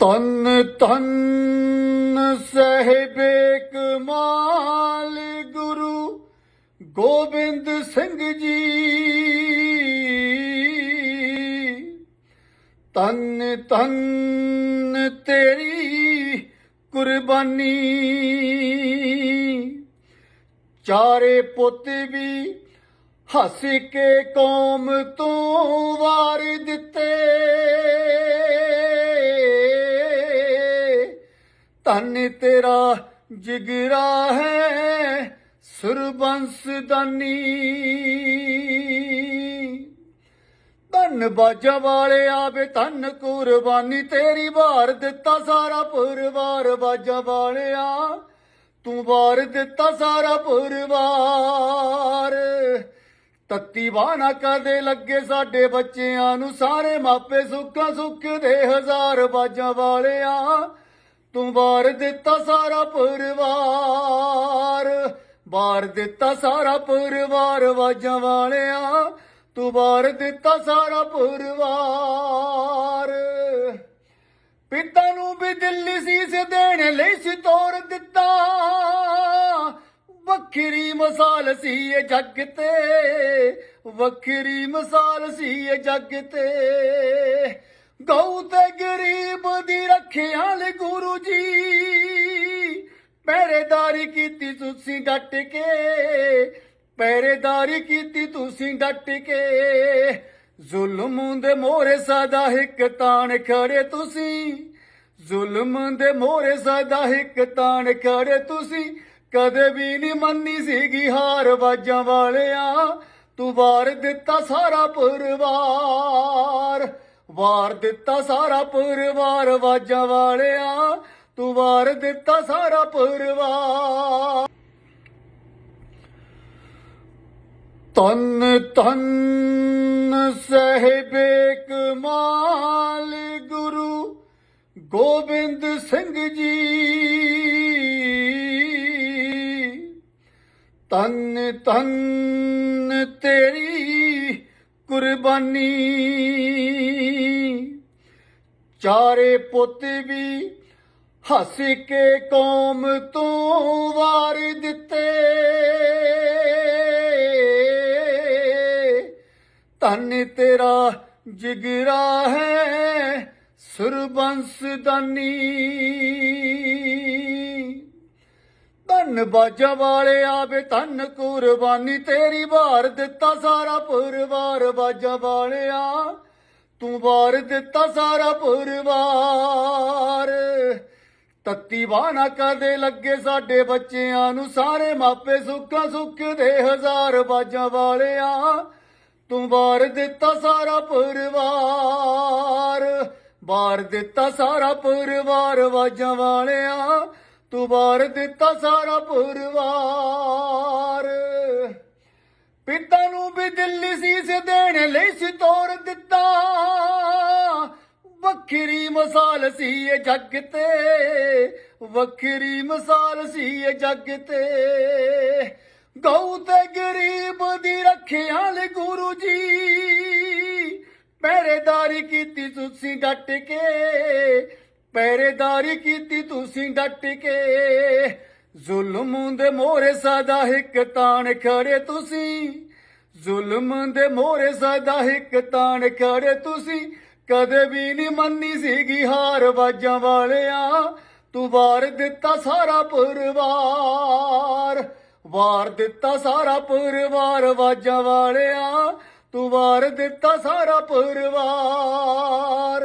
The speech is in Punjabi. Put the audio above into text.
ਤਨ ਤਨ ਸਹਿਬੇ ਕਮਾਲ ਗੁਰੂ ਗੋਬਿੰਦ ਸਿੰਘ ਜੀ। ਤਨ ਤਨ ਤੇਰੀ ਕੁਰਬਾਨੀ। ਚਾਰੇ ਪੁੱਤ ਵੀ ਹੱਸ ਕੇ ਕੌਮ ਤੋਂ ਵਾਰ ਦਿੱਤੇ। ਧੰਨ ਤੇਰਾ ਜਿਗਰਾ ਹੈ ਸੁਰਬੰਸ ਦਾਨੀ। ਧੰਨ ਬਾਜਾ ਵਾਲੇ ਆਵੇ, ਧੰਨ ਕੁਰਬਾਨੀ ਤੇਰੀ ਵਾਰ ਦਿੱਤਾ ਸਾਰਾ ਪਰਿਵਾਰ ਬਾਜਾ ਵਾਲਿਆ। ਤੂੰ ਵਾਰ ਦਿੱਤਾ ਸਾਰਾ ਪਰਿਵਾਰ। ਤੱਤੀ ਬਾਣਾ ਕਦੇ ਲੱਗੇ ਸਾਡੇ ਬੱਚਿਆਂ ਨੂੰ, ਸਾਰੇ ਮਾਪੇ ਸੁੱਖਾਂ ਸੁੱਖ ਦੇ ਹਜ਼ਾਰ ਬਾਜਾਂ ਵਾਲਿਆ। ਤੂੰ ਵਾਰ ਦਿੱਤਾ ਸਾਰਾ ਪਰਿਵਾਰ, ਵਾਰ ਦਿੱਤਾ ਸਾਰਾ ਪਰਿਵਾਰ ਵਾਜਾਂ ਵਾਲਿਆ, ਤੂੰ ਵਾਰ ਦਿੱਤਾ ਸਾਰਾ ਪਰਿਵਾਰ। ਪਿਤਾ ਨੂੰ ਵੀ ਦਿੱਲੀ ਸੀਸ ਦੇਣ ਲਈ ਸੀ ਤੋਰ ਦਿੱਤਾ, ਵੱਖਰੀ ਮਸਾਲ ਸੀ ਇਹ ਜੱਗ ਤੇ, ਵੱਖਰੀ ਮਸਾਲ ਸੀ ਇਹ ਜੱਗ ਤੇ। ਗਊ ਤੇ ਗਰੀਬ ਦੀ ਰੱਖਿਆ ਲੈ ਗੁਰੂ ਜੀ। ਪਹਿਰੇਦਾਰੀ ਕੀਤੀ ਤੁਸੀਂ ਡਟ ਕੇ, ਪਹਿਰੇਦਾਰੀ ਕੀਤੀ ਤੁਸੀਂ ਡਟ ਕੇ। ਜ਼ੁਲਮ ਦੇ ਮੋਰੇ ਸਦਾ ਇੱਕ ਤਾਣ ਖੜੇ ਤੁਸੀਂ। ਜ਼ੁਲਮ ਦੇ ਮੋਰੇ ਸਦਾ ਇੱਕ ਤਾਣ ਖੜੇ ਤੁਸੀਂ। ਕਦੇ ਵੀ ਨਹੀਂ ਮੰਨੀ ਸੀਗੀ ਹਾਰ ਬਾਜਾਂ ਵਾਲਿਆ। ਤੂੰ ਵਾਰ ਦਿੱਤਾ ਸਾਰਾ ਪਰਿਵਾਰ। ਵਾਰ ਦਿੱਤਾ ਸਾਰਾ ਪਰਿਵਾਰ ਵਾਜਾਂ ਵਾਲਿਆ, ਤੂੰ ਵਾਰ ਦਿੱਤਾ ਸਾਰਾ ਪਰਿਵਾਰ। ਤਨ ਤਨ ਸਹਿਬੇ ਕਮਾਲ ਗੁਰੂ ਗੋਬਿੰਦ ਸਿੰਘ ਜੀ। ਤਨ ਤਨ ਤੇਰੀ ਕੁਰਬਾਨੀ। ਚਾਰੇ ਪੁੱਤ ਵੀ ਹੱਸ ਕੇ ਕੌਮ ਤੋਂ ਵਾਰ ਦਿੱਤੇ। ਧੰਨ ਤੇਰਾ ਜਿਗਰਾ ਹੈ ਸੁਰਬੰਸ ਦਾਨੀ ਧੰਨ ਬਾਜਾ ਵਾਲੇ ਆਵੇ ਧੰਨ ਕੁਰਬਾਨੀ, ਤੇਰੀ ਵਾਰ ਦਿੱਤਾ ਸਾਰਾ ਪਰਿਵਾਰ ਬਾਜਾ ਵਾਲਿਆ। ਤੂੰ ਵਾਰ ਦਿੱਤਾ ਸਾਰਾ ਪਰਿਵਾਰ। ਤੱਤੀ ਬਾਣਾ ਕਦੇ ਲੱਗੇ ਸਾਡੇ ਬੱਚਿਆਂ ਨੂੰ, ਸਾਰੇ ਮਾਪੇ ਸੁੱਖਾਂ ਸੁੱਖ ਦੇ ਹਜ਼ਾਰ ਬਾਜਾਂ ਵਾਲਿਆ। ਤੂੰ ਵਾਰ ਦਿੱਤਾ ਸਾਰਾ ਪਰਿਵਾਰ, ਵਾਰ ਦਿੱਤਾ ਸਾਰਾ ਪਰਿਵਾਰ ਵਾਜਾਂ ਵਾਲਿਆ। ਤੂੰ ਵਾਰ ਦਿੱਤਾ ਸਾਰਾ ਪਰਿਵਾਰ। ਪਿਤਾ ਨੂੰ ਵੀ ਦਿੱਲੀ ਸੀਸ ਦੇਣ ਲਈ ਸੀ ਤੋਰ ਦਿੱਤਾ। ਵੱਖਰੀ ਮਿਸਾਲ ਸੀ ਇਹ ਜੱਗ ਤੇ, ਵੱਖਰੀ ਮਿਸਾਲ ਸੀ ਇਹ ਜੱਗ ਤੇ। ਗਊ ਤੇ ਗਰੀਬ ਦੀ ਰੱਖਿਆ ਲੈ ਗੁਰੂ ਜੀ, ਪਹਿਰੇਦਾਰੀ ਕੀਤੀ ਤੁਸੀਂ ਡਟ ਕੇ। ਪੈਰੇਦਾਰੀ ਕੀਤੀ ਤੁਸੀਂ ਡਟ ਕੇ। ਜ਼ੁਲਮ ਦੇ ਮੋਰੇ ਸਦਾ ਇੱਕ ਤਾਣ ਖੜੇ ਤੁਸੀਂ। ਜ਼ੁਲਮ ਦੇ ਮੋਰੇ ਸਦਾ ਇੱਕ ਤਾਣ ਖੜੇ ਤੁਸੀਂ। ਕਦੇ ਵੀ ਨਹੀਂ ਮੰਨੀ ਸੀਗੀ ਹਾਰ ਬਾਜਾਂ ਵਾਲਿਆਂ। ਤੂੰ ਵਾਰ ਦਿੱਤਾ ਸਾਰਾ ਪਰਿਵਾਰ। ਵਾਰ ਦਿੱਤਾ ਸਾਰਾ ਪਰਿਵਾਰ ਵਾਜਾਂ ਵਾਲਿਆਂ। ਤੂੰ ਵਾਰ ਦਿੱਤਾ ਸਾਰਾ ਪਰਿਵਾਰ।